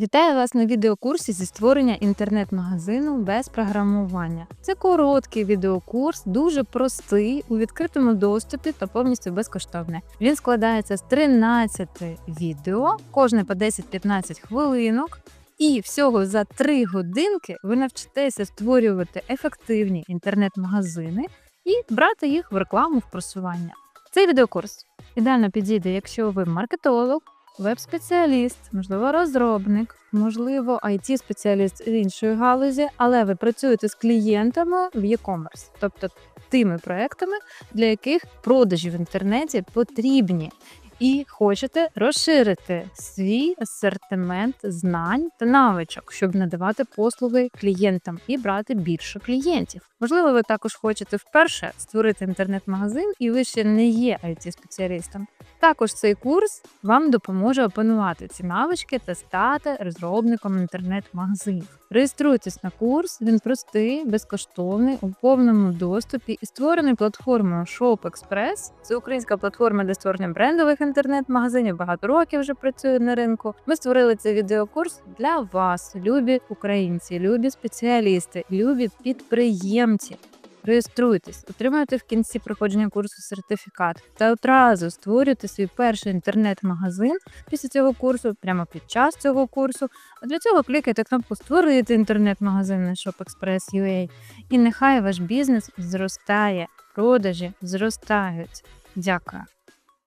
Вітаю вас на відеокурсі зі створення інтернет-магазину без програмування. Це короткий відеокурс, дуже простий у відкритому доступі та повністю безкоштовний. Він складається з 13 відео, кожне по 10-15 хвилинок. І всього за 3 годинки ви навчитеся створювати ефективні інтернет-магазини і брати їх в рекламу в просування. Цей відеокурс ідеально підійде, якщо ви маркетолог, веб-спеціаліст, можливо, розробник, можливо, it спеціаліст з іншої галузі, але ви працюєте з клієнтами в e-commerce, тобто тими проектами, для яких продажі в інтернеті потрібні. І хочете розширити свій асортимент знань та навичок, щоб надавати послуги клієнтам і брати більше клієнтів. Можливо, ви також хочете вперше створити інтернет-магазин, і ви ще не є it спеціалістом також цей курс вам допоможе опанувати ці навички та стати розробником інтернет-магазинів. Реєструйтесь на курс, він простий, безкоштовний, у повному доступі і створений платформою ShopExpress. Це українська платформа для створення брендових інтернет-магазинів. Багато років вже працює на ринку. Ми створили цей відеокурс для вас, любі українці, любі спеціалісти, любі підприємці. Реєструйтесь, отримуєте в кінці проходження курсу сертифікат та одразу створюйте свій перший інтернет-магазин після цього курсу, прямо під час цього курсу. А для цього клікайте кнопку Створити інтернет-магазин на ShopExpress.ua і нехай ваш бізнес зростає, продажі зростають. Дякую.